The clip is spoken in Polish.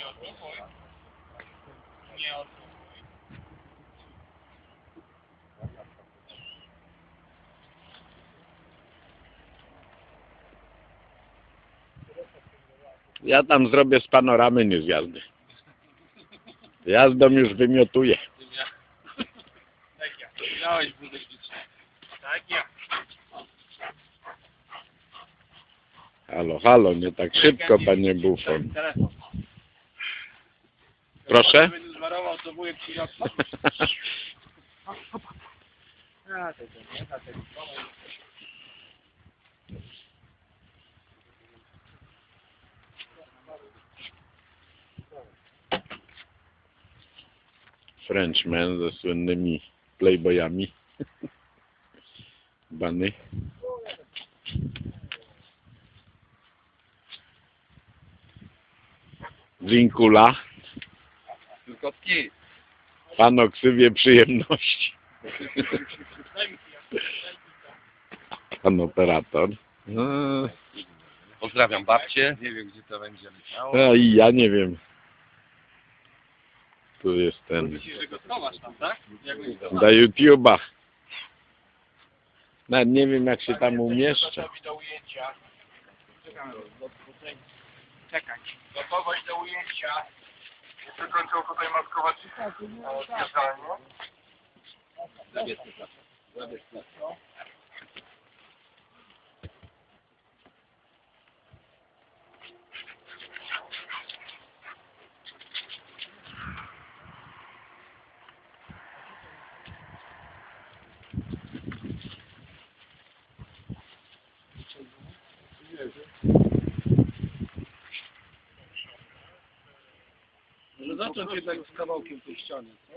Nie oszukuj. Nie. Ja tam zrobię z panoramy, nie z jazdy. Jazdą już wymiotuję. Tak ja. Miałeś. Tak ja. Halo, halo, nie tak szybko, panie Bufon. Proszę? Zwarował, to wujek. A, nie. Frenchman ze słynnymi playboyami. Bany. Dziękula. Tylko ski. Pan o ksywie przyjemności. Pan operator. No, Pozdrawiam babcię. Nie wiem gdzie to będzie leciało. a i ja nie wiem. Tu jest ten. Myślisz, że go schowasz tam, tak? Do YouTube'a. Nawet nie wiem jak się tam umieszczę. Gotowi do ujęcia. Czekamy. Czekaj. Gotowość do ujęcia. Jeszcze kończą tutaj maskować odjeżdżalnię. Zacząć jednak z kawałkiem tej ściany, co?